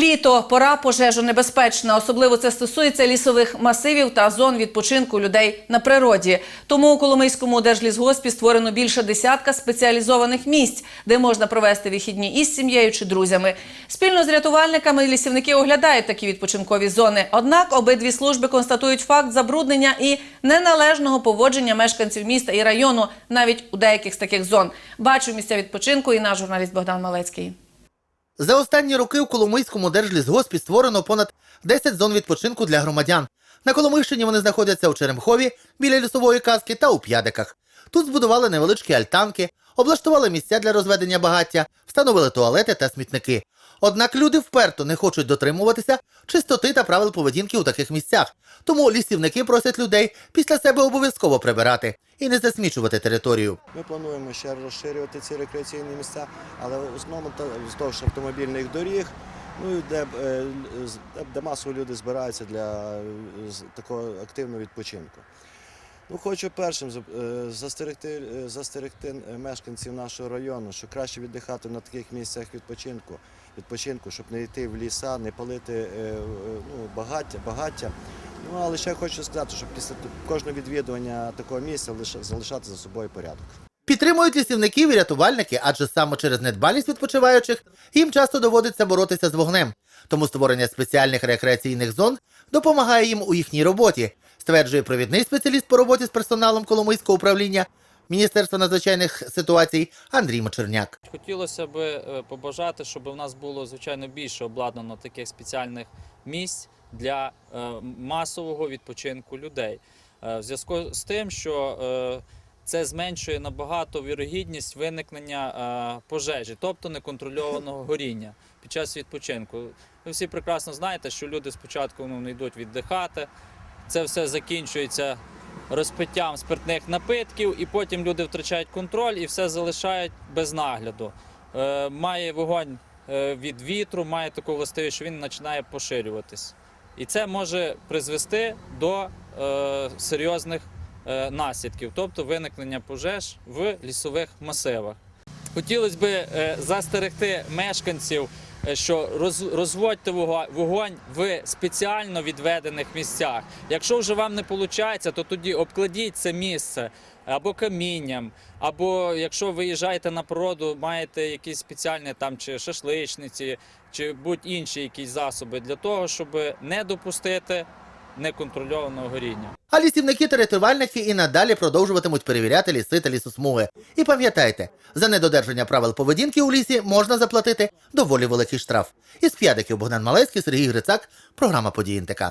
Літо пора пожежонебезпечна. Особливо це стосується лісових масивів та зон відпочинку людей на природі. Тому у Коломийському держлісгоспі створено більше десятка спеціалізованих місць, де можна провести вихідні із сім'єю чи друзями. Спільно з рятувальниками лісівники оглядають такі відпочинкові зони. Однак обидві служби констатують факт забруднення і неналежного поводження мешканців міста і району навіть у деяких з таких зон. Бачу місця відпочинку і наш журналіст Богдан Малецький. За останні роки у Коломийському держлісгоспі створено понад 10 зон відпочинку для громадян. На Коломийщині вони знаходяться у Черемхові, біля лісової казки та у П'ядиках. Тут збудували невеличкі альтанки, облаштували місця для розведення багаття, встановили туалети та смітники. Однак люди вперто не хочуть дотримуватися чистоти та правил поведінки у таких місцях. Тому лісівники просять людей після себе обов'язково прибирати і не засмічувати територію. Ми плануємо ще розширювати ці рекреаційні місця, але в основному вздовж автомобільних доріг, ну де, е, де, де масово люди збираються для е, такого активного відпочинку. Ну, хочу першим е, застерегти, е, застерегти е, мешканців нашого району, що краще віддихати на таких місцях відпочинку, відпочинку, щоб не йти в ліса, не палити ну, багаття, багаття. Ну, але ще хочу сказати, що після кожного відвідування такого місця залишати за собою порядок. Підтримують лісівників і рятувальники, адже саме через недбалість відпочиваючих їм часто доводиться боротися з вогнем. Тому створення спеціальних рекреаційних зон допомагає їм у їхній роботі, стверджує провідний спеціаліст по роботі з персоналом Коломийського управління Міністерства надзвичайних ситуацій Андрій Мочерняк. Хотілося б е, побажати, щоб у нас було звичайно більше обладнано таких спеціальних місць для е, масового відпочинку людей. Е, В зв'язку з тим, що це зменшує набагато вірогідність виникнення пожежі, тобто неконтрольованого горіння під час відпочинку. Ви всі прекрасно знаєте, що люди спочатку ну, не йдуть віддихати, це все закінчується розпиттям спиртних напитків, і потім люди втрачають контроль і все залишають без нагляду. Е, має вогонь е, від вітру, має таку властивість, що він починає поширюватись. І це може призвести до е, серйозних наслідків, тобто виникнення пожеж в лісових масивах. Хотілося б застерегти мешканців, що роз, розводьте вогонь в спеціально відведених місцях. Якщо вже вам не виходить, то тоді обкладіть це місце або камінням, або якщо виїжджаєте на природу, маєте якісь спеціальні там чи шашличниці, чи будь-інші якісь засоби для того, щоб не допустити неконтрольованого горіння. А лісівники та рятувальники і надалі продовжуватимуть перевіряти ліси та лісосмуги. І пам'ятайте, за недодержання правил поведінки у лісі можна заплатити доволі великий штраф. Із п'ядиків Богдан Малецький, Сергій Грицак, програма «Події НТК».